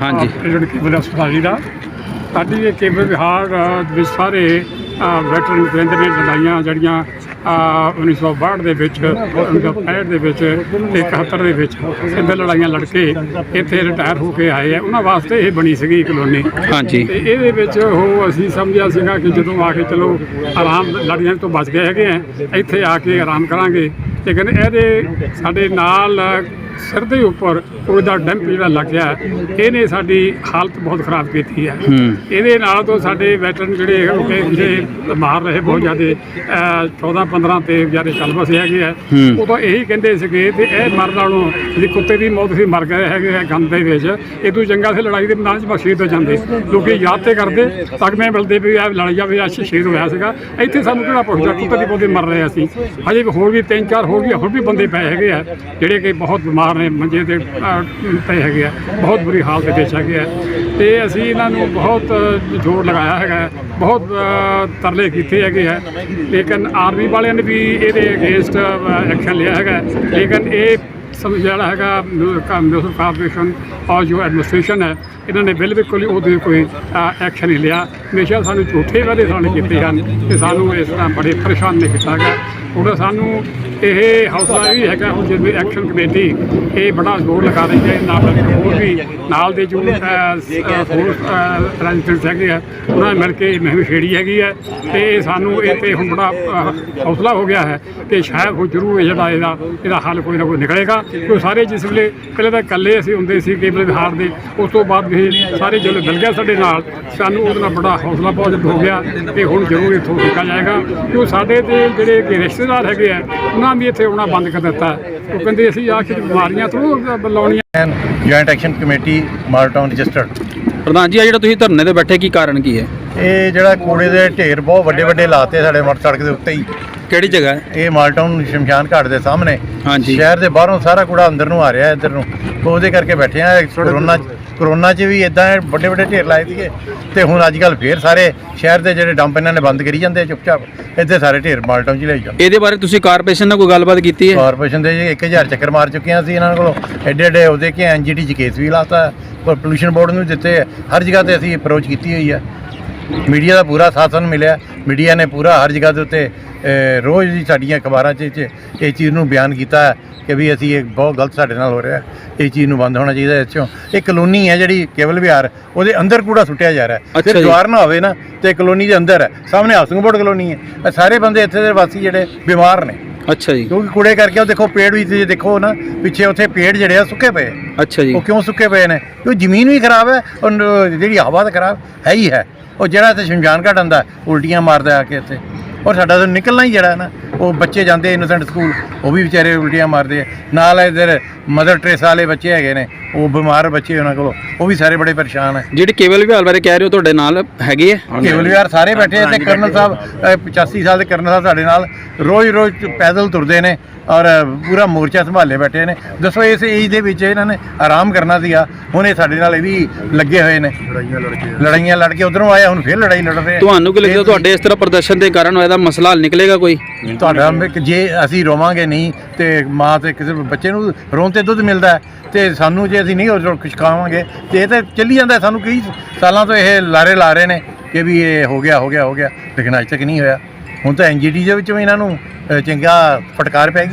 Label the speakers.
Speaker 1: ਹਾਂਜੀ।
Speaker 2: ਜਿਹੜੀ ਕੇਬਲ ਹਸਪਤਾਲੀ ਦਾ ਸਾਡੀ ਇਹ ਕੇਬਲ ਵਿਹਾਰ ਵਿੱਚ ਸਾਰੇ ਵੈਟਰਨ ਕੇਂਦਰ ਨੇ ਲੜਾਈਆਂ ਜਿਹੜੀਆਂ ਅ, 1962 ਦੇ ਵਿੱਚ 1965 ਦੇ ਵਿੱਚ ਤੇ 71 ਦੇ ਵਿੱਚ ਇਹਦੇ ਲੜਾਈਆਂ ਲੜ ਕੇ ਇੱਥੇ ਰਿਟਾਇਰ ਹੋ ਕੇ ਆਏ ਆ। ਉਹਨਾਂ ਵਾਸਤੇ ਇਹ ਬਣੀ ਸੀਗੀ ਕਲੋਨੀ
Speaker 1: ਹਾਂਜੀ।
Speaker 2: ਤੇ ਇਹਦੇ ਵਿੱਚ ਉਹ ਅਸੀਂ ਸਮਝਿਆ ਸੀਗਾ ਕਿ ਜਦੋਂ ਆ ਕੇ ਚਲੋ ਆਰਾਮ ਲੜੀਆਂ ਤੋਂ ਬਚ ਗਏ ਹੈਗੇ ਆ ਇੱਥੇ ਆ ਕੇ ਆਰਾਮ ਕਰਾਂਗੇ। ਲੇਕਿਨ ਇਹਦੇ ਸਾਡੇ ਨਾਲ ਸਿਰ ਦੇ ਉੱਪਰ ਉਹਦਾ ਡੈਂਪ ਜਿਹੜਾ ਲੱਗ ਗਿਆ ਇਹਨੇ ਸਾਡੀ ਹਾਲਤ ਬਹੁਤ ਖਰਾਬ ਕੀਤੀ ਹੈ। ਇਹਦੇ ਨਾਲ ਤੋਂ ਸਾਡੇ ਵੈਟਰਨ ਜਿਹੜੇ ਹੋ ਕੇ ਜਿਹੜੇ ਮਾਰ ਰਹੇ ਬਹੁਤ ਜ਼ਿਆਦੇ 14 15 ਤੇ ਵਿਚਾਰੇ ਚੱਲ ਬਸੇ ਹੈਗੇ ਆ। ਉਦੋਂ ਇਹੀ ਕਹਿੰਦੇ ਸੀਗੇ ਤੇ ਇਹ ਮਰਨ ਨਾਲੋਂ ਜਿਹੜੀ ਕੁੱਤੇ ਦੀ ਮੌਤ ਸੀ ਮਰ ਗਏ ਹੈਗੇ ਆ ਗੰਦ ਦੇ ਵਿੱਚ। ਇਹ ਤੋਂ ਚੰਗਾ ਸੀ ਲੜਾਈ ਦੇ ਮੈਦਾਨ 'ਚ ਬਖਸ਼ੀਦ ਹੋ ਜਾਂਦੇ। ਲੋਕੀ ਯਾਦ ਤੇ ਕਰਦੇ ਤਕਮੇ ਮਿਲਦੇ ਵੀ ਆ ਲੜ ਜਾਵੇ ਆ ਸ਼ਹੀਦ ਹੋਇਆ ਸੀਗਾ। ਇੱਥੇ ਸਾਨੂੰ ਕਿਹੜਾ ਪੁੱਛਦਾ ਕੁੱਤੇ ਦੀ ਬੋਦੇ ਮਰ ਰਹੇ ਅਸੀਂ। ਹਜੇ ਹੋਰ ਵੀ ਤਿੰਨ ਚਾਰ ਹੋਰ ਵੀ ਹੋਰ ਵੀ ਬੰਦੇ ਪਏ ਹੈਗੇ ਆ, ਜਿਹੜੇ ਕਿ ਬਹੁਤ ਬਿਮਾਰ ਨੇ, ਮੰਜੇ ਤੇ ਪਏ ਹੈਗੇ ਆ, ਬਹੁਤ ਬੁਰੀ ਹਾਲਤ ਵਿੱਚ ਹੈਗੇ ਆ। ਤੇ ਅਸੀਂ ਇਹਨਾਂ ਨੂੰ ਬਹੁਤ ਜ਼ੋਰ ਲਗਾਇਆ ਹੈਗਾ ਬਹੁਤ ਤਰਲੇ ਕੀਤੇ ਹੈਗੇ ਆ। ਲੇਕਿਨ ਆਰਮੀ ਵਾਲਿਆਂ ਨੇ ਵੀ ਇਹਦੇ ਅਗੇਂਸਟ ਐਕਸ਼ਨ ਲਿਆ ਹੈਗਾ ਲੇਕਿਨ ਇਹ ਸਭ ਜਿਹੜਾ ਹੈਗਾ ਮਿਊਨਿਸਪਲ ਕਾਰਪੋਰੇਸ਼ਨ ਔਰ ਜੋ ਐਡਮਿਨਿਸਟ੍ਰੇਸ਼ਨ ਹੈ, ਇਹਨਾਂ ਨੇ ਬਿਲਕੁਲ ਉਹਦੇ ਕੋਈ ਐਕਸ਼ਨ ਨਹੀਂ ਲਿਆ। ਹਮੇਸ਼ਾ ਸਾਨੂੰ ਝੂਠੇ ਵਾਅਦੇ ਸਾਨੂੰ ਕੀਤੇ ਹਨ ਤੇ ਸਾਨੂੰ ਇਸ ਤਰ੍ਹਾਂ ਬੜੇ ਪਰੇਸ਼ਾਨ ਨੇ ਕੀਤਾ ਗਿਆ ਉਹਦਾ ਸਾਨੂੰ ਇਹ ਹੌਸਲਾ ਵੀ ਹੈਗਾ, ਹੁਣ ਜਿਵੇਂ ਐਕਸ਼ਨ ਕਮੇਟੀ, ਇਹ ਬੜਾ ਜ਼ੋਰ ਲਗਾ ਰਹੀ ਹੈ, ਨਾਲ ਹੋਰ ਵੀ, ਨਾਲ ਦੇ ਜੋ ਹੋਰ ਹੈਗੇ ਆ, ਉਹਨਾਂ ਨੇ ਮਿਲ ਕੇ ਇਹ ਮੁਹਿੰਮ ਛੇੜੀ ਹੈਗੀ ਹੈ ਤੇ ਇਹ ਸਾਨੂੰ ਇਹ ਤੇ ਹੁਣ ਬੜਾ ਹੌਸਲਾ ਹੋ ਗਿਆ ਹੈ ਕਿ ਸ਼ਾਇਦ ਉਹ ਜ਼ਰੂਰ ਇਹ ਜਿਹੜਾ ਇਹਦਾ ਇਹਦਾ ਹੱਲ ਕੋਈ ਨਾ ਕੋਈ ਨਿਕਲੇਗਾ, ਕਿਉਂਕਿ ਸਾਰੇ ਜਿਸ ਵੇਲੇ, ਪਹਿਲੇ ਤਾਂ ਇਕੱਲੇ ਅਸੀਂ ਹੁੰਦੇ ਸੀ, ਕੇਬਲ ਵਿਹਾਰ ਦੇ, ਉਸ ਤੋਂ ਬਾਅਦ ਵੀ ਸਾਰੇ ਜਦੋਂ ਮਿਲ ਗਏ ਸਾਡੇ ਨਾਲ, ਸਾਨੂੰ ਉਹਦੇ ਨਾਲ ਬੜਾ ਹੌਸਲਾ ਬਹੁਤ ਹੋ ਗਿਆ, ਤੇ ਹੁਣ ਜ਼ਰੂਰ ਇੱਥੋਂ ਰੁਕਿਆ ਜਾਏਗਾ ਕਿਉਂ ਸਾਡੇ ਤੇ ਜਿਹੜੇ ਕਿ ਰਿਸ਼ਤੇਦਾਰ ਹੈਗੇ ਆ ਉਹਨਾਂ ਵੀ ਇੱਥੇ ਆਉਣਾ ਬੰਦ ਕਰ ਦਿੱਤਾ। ਉਹ ਕਹਿੰਦੇ ਅਸੀਂ ਆਖਿਰ ਬਿਮਾਰੀਆਂ ਤੋਂ ਲਾਉਣੀਆਂ
Speaker 3: ਜੁਆਇੰਟ ਐਕਸ਼ਨ ਕਮੇਟੀ ਮਾਲਟਾਊਨ ਰਜਿਸਟਰਡ
Speaker 1: ਪ੍ਰਧਾਨ ਜੀ ਆ ਜਿਹੜਾ ਤੁਸੀਂ ਧਰਨੇ ਤੇ ਬੈਠੇ ਕੀ ਕਾਰਨ ਕੀ ਹੈ?
Speaker 3: ਇਹ ਜਿਹੜਾ ਕੂੜੇ ਦੇ ਢੇਰ ਬਹੁਤ ਵੱਡੇ ਵੱਡੇ ਲਾਤੇ ਸਾਡੇ ਮੋਟਰ ਸੜਕ ਦੇ ਉੱਤੇ ਹੀ।
Speaker 1: ਕਿਹੜੀ ਜਗ੍ਹਾ ਹੈ?
Speaker 3: ਇਹ ਮਾਲਟਾਊਨ ਸ਼ਮਸ਼ਾਨ ਘਾਟ ਦੇ ਸਾਹਮਣੇ।
Speaker 1: ਹਾਂਜੀ।
Speaker 3: ਸ਼ਹਿਰ ਦੇ ਬਾਹਰੋਂ ਸਾਰਾ ਕੂੜਾ ਅੰਦਰ ਨੂੰ ਆ ਰਿਹਾ ਇੱਧਰ ਨੂੰ। ਉਹਦੇ ਕਰਕੇ ਬੈਠੇ ਆ ਕਰੋਨਾ ਕਰੋਨਾ 'ਚ ਵੀ ਇਦਾਂ ਵੱਡੇ ਵੱਡੇ ਢੇਰ ਲਾਏ ਸੀਗੇ। ਤੇ ਹੁਣ ਅੱਜ ਕੱਲ ਫੇਰ ਸਾਰੇ ਸ਼ਹਿਰ ਦੇ ਜਿਹੜੇ ਡੰਪ ਇਹਨਾਂ ਨੇ ਬੰਦ ਕਰੀ ਜਾਂਦੇ ਆ ਚੁੱਪਚਾਪ। ਇੱਥੇ ਸਾਰੇ ਢੇਰ ਮਾਲਟਾਊਨ 'ਚ ਲਈ ਜਾਂਦੇ।
Speaker 1: ਇਹਦੇ ਬਾਰੇ ਤੁਸੀਂ ਕਾਰਪੋਰੇਸ਼ਨ ਨਾਲ ਕੋਈ ਗੱਲਬਾਤ ਕੀਤੀ ਹੈ?
Speaker 3: ਕਾਰਪੋਰੇਸ਼ਨ ਦੇ ਜੀ 1000 ਚੱਕਰ ਮਾਰ ਚੁੱਕੇ ਹਾਂ ਅਸੀਂ ਇਹਨਾਂ ਕੋਲੋਂ। ਐਡੇ ਐਡੇ ਉਹਦੇ ਕਿ ਐਨਜੀਟੀ 'ਚ ਕੇਸ ਵੀ ਲਾਤਾ। ਪਰ ਪੋਲੂਸ਼ਨ ਬੋਰਡ ਨੂੰ ਦਿੱਤੇ ਆ। ਹਰ ਜਗ੍ਹਾ ਤੇ ਅਸੀਂ ਅਪਰੋਚ ਕੀਤੀ ਹੋਈ ਹੈ ਮੀਡੀਆ ਦਾ ਪੂਰਾ ਸਾਥ ਸਾਨੂੰ ਮਿਲਿਆ। ਮੀਡੀਆ ਨੇ ਪੂਰਾ ਹਰ ਜਗ੍ਹਾ ਦੇ ਉੱਤੇ ਰੋਜ਼ ਹੀ ਸਾਡੀਆਂ ਅਖਬਾਰਾਂ 'ਚ ਇਹ ਚੀਜ਼ ਨੂੰ ਬਿਆਨ ਕੀਤਾ ਕਿ ਵੀ ਅਸੀਂ ਇਹ ਬਹੁਤ ਗਲਤ ਸਾਡੇ ਨਾਲ ਹੋ ਰਿਹਾ। ਇਹ ਚੀਜ਼ ਨੂੰ ਬੰਦ ਹੋਣਾ ਚਾਹੀਦਾ ਇਸ 'ਚੋਂ। ਇਹ ਕਲੋਨੀ ਹੈ ਜਿਹੜੀ ਕੇਵਲ ਵਿਹਾਰ ਉਹਦੇ ਅੰਦਰ ਕੂੜਾ ਸੁੱਟਿਆ ਜਾ ਰਿਹਾ
Speaker 1: ਜੀ।
Speaker 3: ਦੀਵਾਰ ਨਾ ਹੋਵੇ ਨਾ ਤੇ ਕਲੋਨੀ ਦੇ ਅੰਦਰ ਹੈ। ਸਾਹਮਣੇ ਹਾਊਸਿੰਗ ਬੋਰਡ ਕਲੋਨੀ ਹੈ। ਇਹ ਸਾਰੇ ਬੰਦੇ ਇੱਥੇ ਦੇ ਵਾਸੀ ਜਿਹੜੇ ਬਿਮਾਰ ਨੇ।
Speaker 1: ਅੱਛਾ ਜੀ।
Speaker 3: ਕਿਉਂਕਿ ਕੂੜੇ ਕਰਕੇ ਉਹ ਦੇਖੋ ਪੇੜ ਵੀ ਤੁਸੀਂ ਦੇਖੋ ਨਾ ਪਿੱਛੇ ਉੱਥੇ ਪੇੜ ਜਿਹੜੇ ਆ ਸੁੱਕੇ ਪਏ।
Speaker 1: ਅੱਛਾ ਜੀ।
Speaker 3: ਉਹ ਕਿਉਂ ਸੁੱਕੇ ਪਏ ਨੇ? ਕਿਉਂ ਜ਼ਮੀਨ ਵੀ ਖਰਾਬ ਹੈ ਔਰ ਜਿਹੜੀ ਹਵਾ ਤਾਂ ਖਰਾਬ ਹੈ ਹੀ ਹੈ। ਉਹ ਜਿਹੜਾ ਇੱਥੇ ਸ਼ਮਸ਼ਾਨ ਘਾਟ ਆਉਂਦਾ ਉਲਟੀਆਂ ਮਾਰਦਾ ਆ ਕੇ ਇੱਥੇ। ਔਰ ਸਾਡਾ ਤਾਂ ਨਿਕਲਣਾ ਹੀ ਜਿਹੜਾ ਨਾ ਉਹ ਬੱਚੇ ਜਾਂਦੇ ਇਨੋਸੈਂਟ ਸਕੂਲ ਉਹ ਵੀ ਵਿਚਾਰੇ ਉਲਟੀਆਂ ਮਾਰਦੇ ਆ। ਨਾਲ ਇਧਰ ਮਦਰ ਟ੍ਰੇਸਾ ਵਾਲੇ ਬੱਚੇ ਹੈਗੇ ਨੇ ਉਹ ਬਿਮਾਰ ਬੱਚੇ ਉਹਨਾਂ ਕੋਲ ਉਹ ਵੀ ਸਾਰੇ ਬੜੇ ਪਰੇਸ਼ਾਨ ਹੈ
Speaker 1: ਜਿਹੜੇ ਕੇਵਲ ਵਿਹਾਰ ਬਾਰੇ ਕਹਿ ਰਹੇ ਹੋ ਤੁਹਾਡੇ ਨਾਲ ਹੈਗੇ ਹੈ
Speaker 3: ਕੇਵਲ ਵਿਹਾਰ ਸਾਰੇ ਬੈਠੇ ਆ ਤੇ ਕਰਨਲ ਸਾਹਿਬ ਅਹ 85 ਸਾਲ ਦੇ ਕਰਨਲ ਸਾਹਿਬ ਸਾਡੇ ਨਾਲ ਰੋਜ਼ ਰੋਜ਼ ਪੈਦਲ ਤੁਰਦੇ ਨੇ ਔਰ ਪੂਰਾ ਮੋਰਚਾ ਸੰਭਾਲੇ ਬੈਠੇ ਨੇ। ਦੱਸੋ ਇਸ ਏਜ ਦੇ ਵਿੱਚ ਇਹਨਾਂ ਨੇ ਆਰਾਮ ਕਰਨਾ ਸੀਗਾ ਹੁਣ ਇਹ ਸਾਡੇ ਨਾਲ ਇਹ ਵੀ ਲੱਗੇ ਹੋਏ ਨੇ। ਲੜਾਈਆਂ ਲੜ ਕੇ। ਲੜਾਈਆਂ ਲੜ ਕੇ ਉਧਰੋਂ ਆਇਆ ਹੁਣ ਫੇਰ ਲੜਾਈ ਲੜ ਰਹੇ ਆ।
Speaker 1: ਤੁਹਾਨੂੰ ਕੀ ਲੱਗਦਾ ਤੁਹਾਡੇ ਇਸ ਤਰ੍ਹਾਂ ਪ੍ਰਦਰਸ਼ਨ ਦੇ ਕਾਰਨ ਇਹਦਾ ਮਸਲਾ ਹੱਲ ਨਿਕਲੇਗਾ ਕੋਈ?
Speaker 3: ਤੁਹਾਡਾ ਵੀ ਕਿ ਜੇ ਅਸੀਂ ਰੋਵਾਂਗੇ ਨਹੀਂ ਤੇ ਮਾਂ ਤੇ ਕਿਸੇ ਬੱਚੇ ਨੂੰ ਰੋਣ ਤੇ ਦੁੱਧ ਮਿਲਦਾ ਹੈ, ਤੇ ਸਾਨੂੰ ਜੇ ਅਸੀਂ ਨਹੀਂ ਉਹ ਕੁਝ ਖਾਵਾਂਗੇ। ਤੇ ਇਹ ਤਾਂ ਚੱਲੀ ਜਾਂਦਾ, ਸਾਨੂੰ ਕਈ ਸਾਲਾਂ ਤੋਂ ਇਹ ਲਾਰੇ ਲਾ ਰਹੇ ਨੇ ਕਿ ਵੀ ਇਹ ਹੋ ਗਿਆ ਹੋ ਗਿਆ ਹੋ ਗਿਆ। ਲੇਕਿਨ ਅਜੇ ਤੱਕ ਨਹੀਂ ਹੋਇਆ। ਹੁਣ ਤਾਂ ਐਨਜੀਟੀ ਦੇ ਵਿੱਚ ਵੀ ਇਹਨਾਂ ਨੂੰ ਚੰਗਾ ਫਟਕਾਰ ਪੈ ਗਈ।